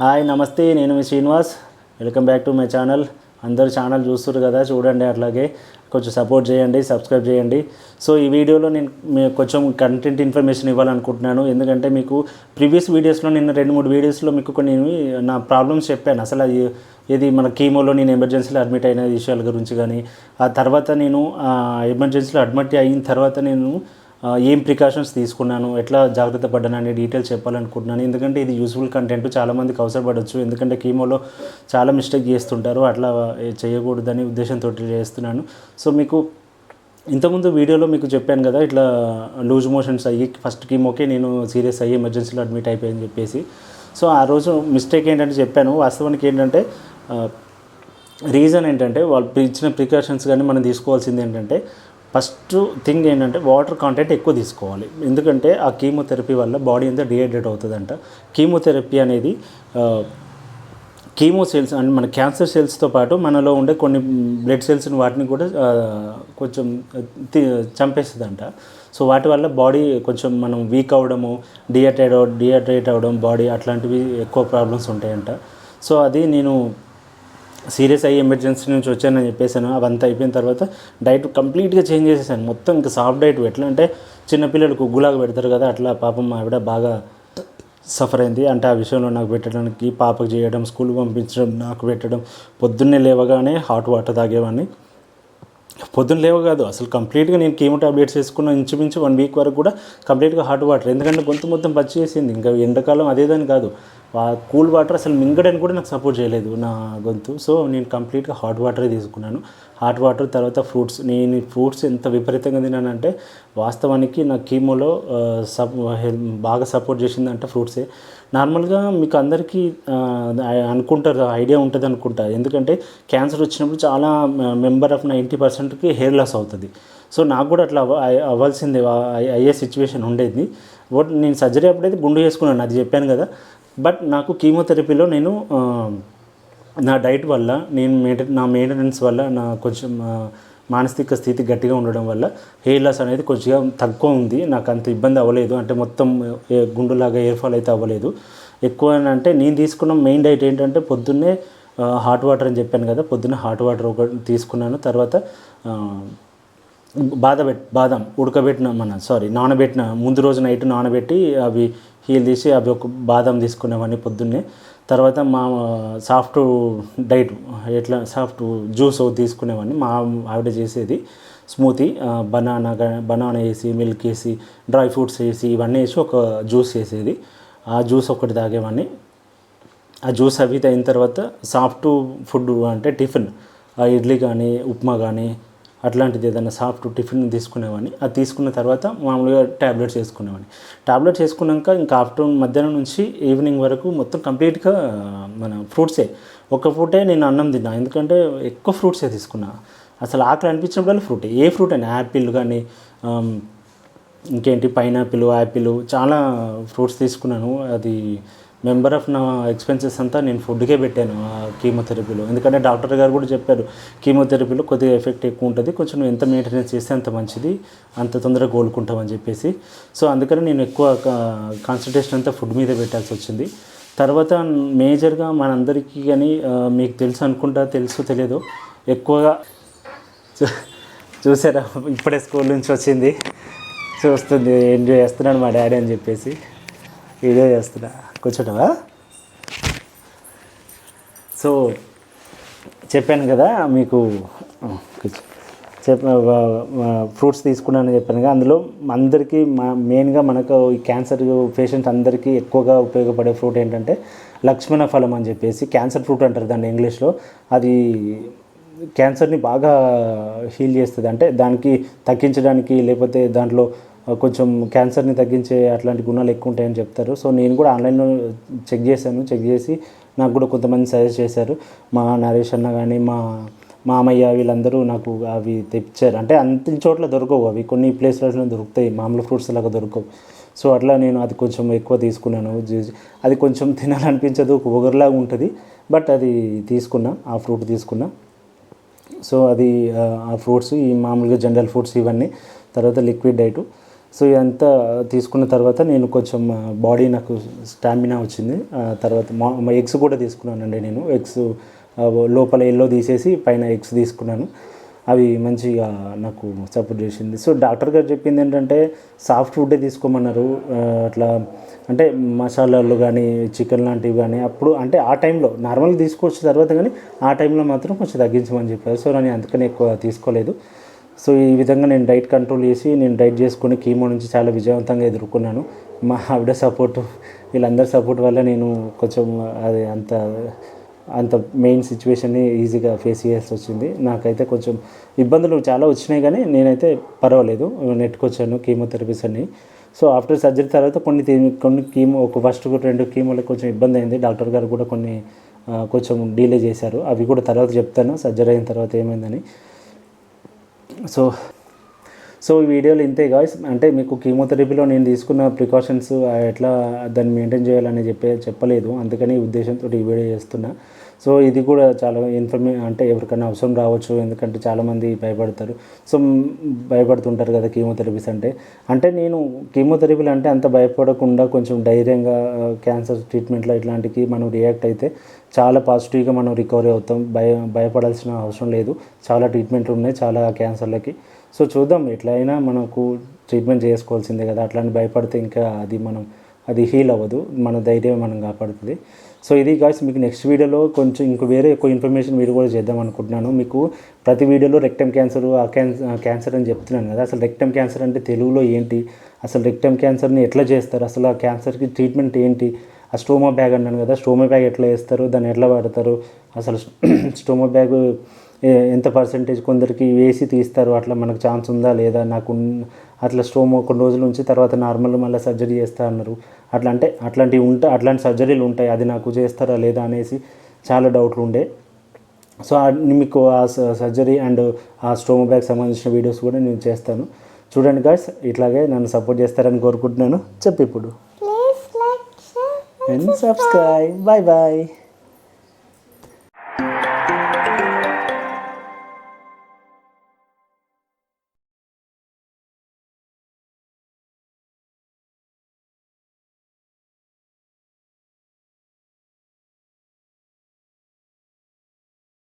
Hi నమస్తే నేను మీ Srinivas. Welcome back to my channel. అందరు ఛానల్ చూస్తారు కదా చూడండి అట్లాగే. కొంచెం సపోర్ట్ చేయండి సబ్స్క్రైబ్ చేయండి. సో ఈ వీడియోలో నేను మీకు కొంచెం కంటెంట్ ఇన్ఫర్మేషన్ ఇవ్వాలనుకుంటున్నాను. ఎందుకంటే మీకు ప్రీవియస్ వీడియోస్లో నేను రెండు మూడు వీడియోస్లో మీకు కొన్ని నా ప్రాబ్లమ్స్ చెప్పాను. అసలు అది ఇది మన కీమోలో నేను ఎమర్జెన్సీలో అడ్మిట్ అయిన విషయాల గురించి కానీ ఆ తర్వాత నేను ఎమర్జెన్సీలో అడ్మిట్ అయిన తర్వాత నేను ఏం ప్రికాషన్స్ తీసుకున్నాను ఎట్లా జాగ్రత్త పడ్డాను అనే డీటెయిల్స్ చెప్పాలనుకుంటున్నాను. ఎందుకంటే ఇది యూస్ఫుల్ కంటెంట్ చాలామందికి అవసరపడవచ్చు ఎందుకంటే కీమోలో చాలా మిస్టేక్ చేస్తుంటారు అట్లా చేయకూడదని ఉద్దేశంతో చేస్తున్నాను. సో మీకు ఇంతకుముందు వీడియోలో మీకు చెప్పాను కదా ఇట్లా లూజ్ మోషన్స్ అయ్యి ఫస్ట్ కీమోకే నేను సీరియస్ అయ్యి ఎమర్జెన్సీలో అడ్మిట్ అయిపోయాయని చెప్పేసి. సో ఆ రోజు మిస్టేక్ ఏంటంటే చెప్పాను. వాస్తవానికి ఏంటంటే రీజన్ ఏంటంటే వాళ్ళు ఇచ్చిన ప్రికాషన్స్ కానీ మనం తీసుకోవాల్సింది ఏంటంటే ఫస్ట్ థింగ్ ఏంటంటే వాటర్ కాంటెంట్ ఎక్కువ తీసుకోవాలి. ఎందుకంటే ఆ కీమోథెరపీ వల్ల బాడీ అంతా డిహైడ్రేట్ అవుతుందంట. కీమోథెరపీ అనేది కీమో సెల్స్ అంటే మన క్యాన్సర్ సెల్స్తో పాటు మనలో ఉండే కొన్ని బ్లడ్ సెల్స్ని వాటిని కూడా కొంచెం చంపేస్తుందంట. సో వాటి వల్ల బాడీ కొంచెం మనం వీక్ అవ్వడము డిహైడ్రేట్ డిహైడ్రేట్ అవ్వడం బాడీ అట్లాంటివి ఎక్కువ ప్రాబ్లమ్స్ ఉంటాయంట. సో అది నేను సీరియస్ అయ్యి ఎమర్జెన్సీ నుంచి వచ్చానని చెప్పేసాను అవంతా అయిపోయిన తర్వాత డైట్ కంప్లీట్గా చేంజ్ చేసేసాను. మొత్తం ఇంకా సాఫ్ట్ డైట్ ఎట్లా అంటే చిన్నపిల్లలకు ఉగ్గులాగా పెడతారు కదా అట్లా పాపం మా ఆవిడ బాగా సఫర్ అయింది. అంటే ఆ విషయంలో నాకు పెట్టడానికి పాపకు చేయడం స్కూల్ పంపించడం నాకు పెట్టడం పొద్దున్నే లేవగానే హాట్ వాటర్ తాగేవాడిని. పొద్దున్న లేవ కాదు అసలు కంప్లీట్గా నేను కీమో టాబ్లెట్స్ వేసుకున్న ఇంచుమించు వన్ వీక్ వరకు కూడా కంప్లీట్గా హాట్ వాటర్. ఎందుకంటే గొంతు మొత్తం పచ్చి చేసింది. ఇంకా ఎండాకాలం అదేదని కాదు. ఆ కూల్ వాటర్ అసలు మింగడానికి కూడా నాకు సపోర్ట్ చేయలేదు నా గొంతు. సో నేను కంప్లీట్గా హాట్ వాటరే తీసుకున్నాను. హాట్ వాటర్ తర్వాత ఫ్రూట్స్ నేను ఫ్రూట్స్ ఎంత విపరీతంగా తిన్నానంటే వాస్తవానికి నా కీమోలో సప్ హెల్- బాగా సపోర్ట్ చేసిందంటే ఫ్రూట్సే. నార్మల్గా మీకు అందరికీ అనుకుంటారు ఐడియా ఉంటుంది అనుకుంటా. ఎందుకంటే క్యాన్సర్ వచ్చినప్పుడు చాలా మెంబర్ ఆఫ్ నైంటీ పర్సెంట్కి హెయిర్ లాస్ అవుతుంది. సో నాకు కూడా అట్లా అవ్వ- అవ్వాల్సిందే. అయ్యే- అయ్యే సిచ్యువేషన్ ఉండేది. బట్ నేను సర్జరీ అప్పుడైతే గుండు చేసుకున్నాను అది చెప్పాను కదా. బట్ నాకు కీమోథెరపీలో నేను నా డైట్ వల్ల నేను మెయింటెన్ నా మెయింటెనెన్స్ వల్ల నా కొంచెం మానసిక స్థితి గట్టిగా ఉండడం వల్ల హెయిర్ లాస్ అనేది కొంచెం తక్కువ ఉంది. నాకు అంత ఇబ్బంది అవ్వలేదు. అంటే మొత్తం ఏ, గుండులాగా హెయిర్ ఫాల్ అయితే అవ్వలేదు. ఎక్కువ అంటే నేను తీసుకున్న మెయిన్ డైట్ ఏంటంటే పొద్దున్నే హాట్ వాటర్ అని చెప్పాను కదా పొద్దున్నే హాట్ వాటర్ ఒక తీసుకున్నాను. తర్వాత ఆ, బాధ బాదం ఉడకబెట్టిన మన సారీ నానబెట్టిన ముందు రోజు నైట్ నానబెట్టి అవి హీల్ తీసి అవి ఒక బాదం తీసుకునేవాడిని పొద్దున్నే. తర్వాత మా సాఫ్ట్ డైట్ ఎట్లా సాఫ్ట్ జ్యూస్ తీసుకునేవాడిని. మా ఆవిడ చేసేది స్మూతీ బనానా బనానా వేసి మిల్క్ వేసి డ్రై ఫ్రూట్స్ వేసి ఇవన్నీ వేసి ఒక జ్యూస్ చేసేది. ఆ జ్యూస్ ఒకటి తాగేవాడిని. ఆ జ్యూస్ అవి అయిన తర్వాత సాఫ్ట్ ఫుడ్ అంటే టిఫిన్ ఇడ్లీ కానీ ఉప్మా కానీ అట్లాంటిది ఏదైనా సాఫ్ట్ టిఫిన్ తీసుకునేవాడిని. అది తీసుకున్న తర్వాత మామూలుగా ట్యాబ్లెట్స్ వేసుకునేవాడిని. ట్యాబ్లెట్స్ వేసుకున్నాక ఇంకా ఆఫ్టర్నూన్ మధ్యాహ్నం నుంచి ఈవినింగ్ వరకు మొత్తం కంప్లీట్గా మన ఫ్రూట్సే. ఒక ఫ్రూటే నేను అన్నం తిన్నా. ఎందుకంటే ఎక్కువ ఫ్రూట్సే తీసుకున్నా. అసలు ఆకలి అనిపించినప్పుడల్లా ఫ్రూటే. ఏ ఫ్రూట్ అయినా యాపిల్ కానీ ఇంకేంటి? పైనాపిల్ యాపిల్ చాలా ఫ్రూట్స్ తీసుకున్నాను. అది మెంబర్ ఆఫ్ నా ఎక్స్పెన్సెస్ అంతా నేను ఫుడ్కే పెట్టాను ఆ కీమోథెరపీలో ఎందుకంటే డాక్టర్ గారు కూడా చెప్పారు కీమోథెరపీలో కొద్దిగా ఎఫెక్ట్ ఎక్కువ ఉంటుంది కొంచెం ఎంత మెయింటెనెన్స్ చేస్తే అంత మంచిది అంత తొందరగా కోలుకుంటామని చెప్పేసి. సో అందుకని నేను ఎక్కువ కాన్సన్ట్రేషన్ అంతా ఫుడ్ మీద పెట్టాల్సి వచ్చింది. తర్వాత మేజర్గా మనందరికీ కానీ మీకు తెలుసు అనుకుంటా తెలుసు తెలియదు ఎక్కువగా చూ- చూసారా? ఇప్పుడే స్కూల్ నుంచి వచ్చింది. చూస్తుంది ఎంజాయ్ చేస్తున్నాడు మా డాడీ అని చెప్పేసి. వీడియో చేస్తున్నా. కూర్చోటవా సో చెప్పాను కదా మీకు చెప్ప ఫ్రూట్స్ తీసుకున్నానని చెప్పాను కదా అందులో అందరికీ మా మెయిన్గా మనకు ఈ క్యాన్సర్ పేషెంట్స్ అందరికీ ఎక్కువగా ఉపయోగపడే ఫ్రూట్ ఏంటంటే లక్ష్మణ ఫలం అని చెప్పేసి క్యాన్సర్ ఫ్రూట్ అంటారు దాన్ని ఇంగ్లీష్లో. అది క్యాన్సర్ని బాగా హీల్ చేస్తుంది. అంటే దానికి తగ్గించడానికి లేకపోతే దాంట్లో కొంచెం క్యాన్సర్ని తగ్గించే అట్లాంటి గుణాలు ఎక్కువ ఉంటాయని చెప్తారు. సో నేను కూడా ఆన్లైన్లో చెక్ చేశాను. చెక్ చేసి నాకు కూడా కొంతమంది సజెస్ట్ చేశారు. మా నరేష్ అన్న కానీ మా మామయ్య వీళ్ళందరూ నాకు అవి తెచ్చారు. అంటే అంత చోట్ల దొరకవు అవి. కొన్ని ప్లేస్లలో దొరుకుతాయి. మామూలు ఫ్రూట్స్ లాగా దొరకవు. సో అట్లా నేను అది కొంచెం ఎక్కువ తీసుకున్నాను. అది కొంచెం తినాలనిపించదు. ఒగరులాగా ఉంటుంది. బట్ అది తీసుకున్నా ఆ ఫ్రూట్ తీసుకున్నా. సో అది ఆ, ఆ ఫ్రూట్స్ ఈ మామూలుగా జనరల్ ఫ్రూట్స్ ఇవన్నీ. తర్వాత లిక్విడ్ డైట్. సో ఇదంతా తీసుకున్న తర్వాత నేను కొంచెం బాడీ నాకు స్టామినా వచ్చింది. తర్వాత మా ఎగ్స్ కూడా తీసుకున్నానండి నేను. ఎగ్స్ లోపల ఎల్లో తీసేసి పైన ఎగ్స్ తీసుకున్నాను. అవి మంచిగా నాకు సపోర్ట్ చేసింది. సో డాక్టర్ గారు చెప్పింది ఏంటంటే సాఫ్ట్ ఫుడ్డే తీసుకోమన్నారు. అట్లా అంటే మసాలాలు కానీ చికెన్ లాంటివి కానీ అప్పుడు అంటే ఆ టైంలో నార్మల్గా తీసుకొచ్చిన తర్వాత కానీ ఆ టైంలో మాత్రం కొంచెం తగ్గించమని చెప్పారు. సో నేను అందుకని ఎక్కువ తీసుకోలేదు. సో ఈ విధంగా నేను డైట్ కంట్రోల్ చేసి నేను డైట్ చేసుకుని కీమో నుంచి చాలా విజయవంతంగా ఎదుర్కొన్నాను. మా ఆవిడ సపోర్ట్ వీళ్ళందరి సపోర్ట్ వల్ల నేను కొంచెం అది అంత అంత మెయిన్ సిచ్యువేషన్ని ఈజీగా ఫేస్ చేయాల్సి వచ్చింది. నాకైతే కొంచెం ఇబ్బందులు చాలా వచ్చినాయి కానీ నేనైతే పర్వాలేదు. నెట్టుకొచ్చాను కీమోథెరపీస్ అన్ని. సో ఆఫ్టర్ సర్జరీ తర్వాత కొన్ని కొన్ని కీమో ఒక ఫస్ట్ రెండు కీమోలకు కొంచెం ఇబ్బంది అయింది. డాక్టర్ గారు కూడా కొన్ని కొంచెం డీలే చేశారు. అవి కూడా తర్వాత చెప్తాను. సర్జరీ అయిన తర్వాత ఏమైందని. సో సో ఈ వీడియోలు ఇంతే గాయస్ అంటే మీకు కీమోథెరపీలో నేను తీసుకున్న ప్రికాషన్స్ ఎట్లా దాన్ని మెయింటైన్ చేయాలని చెప్పే చెప్పలేదు. అందుకని ఈ ఉద్దేశంతో ఈ వీడియో చేస్తున్నా. సో ఇది కూడా చాలా ఇన్ఫర్మే అంటే ఎవరికైనా అవసరం రావచ్చు ఎందుకంటే చాలామంది భయపడతారు. సో భయపడుతుంటారు కదా కీమోథెరపీస్ అంటే. అంటే నేను కీమోథెరపీలు అంటే అంత భయపడకుండా కొంచెం ధైర్యంగా క్యాన్సర్ ట్రీట్మెంట్లో ఇట్లాంటికి మనం రియాక్ట్ అయితే చాలా పాజిటివ్గా మనం రికవరీ అవుతాం. భయ భయపడాల్సిన అవసరం లేదు. చాలా ట్రీట్మెంట్లు ఉన్నాయి చాలా క్యాన్సర్లకి. సో చూద్దాం ఎట్లయినా మనకు ట్రీట్మెంట్ చేసుకోవాల్సిందే కదా. అట్లాంటి భయపడితే ఇంకా అది మనం అది హీల్ అవ్వదు. మన ధైర్యం మనం కాపాడుతుంది. సో ఇది గాయస్ మీకు నెక్స్ట్ వీడియోలో కొంచెం ఇంకో వేరే ఎక్కువ ఇన్ఫర్మేషన్ మీరు కూడా చేద్దాం అనుకుంటున్నాను. మీకు ప్రతి వీడియోలో రెక్టమ్ క్యాన్సర్ ఆ క్యాన్సర్ క్యాన్సర్ అని చెప్తున్నాను కదా. అసలు రెక్టమ్ క్యాన్సర్ అంటే తెలుగులో ఏంటి? అసలు రెక్టమ్ క్యాన్సర్ని ఎట్లా చేస్తారు? అసలు ఆ క్యాన్సర్కి ట్రీట్మెంట్ ఏంటి? ఆ స్టోమా బ్యాగ్ అన్నాను కదా స్టోమా బ్యాగ్ ఎట్లా వేస్తారు? దాన్ని ఎట్లా వాడతారు? అసలు స్టోమా బ్యాగ్ ఎంత పర్సంటేజ్ కొందరికి వేసి తీస్తారు అట్లా మనకు ఛాన్స్ ఉందా లేదా నాకు అట్లా స్టోమ్ కొన్ని రోజుల నుంచి తర్వాత నార్మల్ మళ్ళీ సర్జరీ చేస్తా అన్నారు. అట్లా అంటే అట్లాంటివి ఉంటాయి అట్లాంటి సర్జరీలు ఉంటాయి అది నాకు చేస్తారా లేదా అనేసి చాలా డౌట్లు ఉండే. సో మీకు ఆ సర్జరీ అండ్ ఆ స్టోమా బ్యాగ్ సంబంధించిన వీడియోస్ కూడా నేను చేస్తాను. చూడండి గాయస్ ఇట్లాగే నన్ను సపోర్ట్ చేస్తారని కోరుకుంటున్నాను. చెప్పు ఇప్పుడు అండ్ సబ్స్క్రైబ్ బాయ్ బాయ్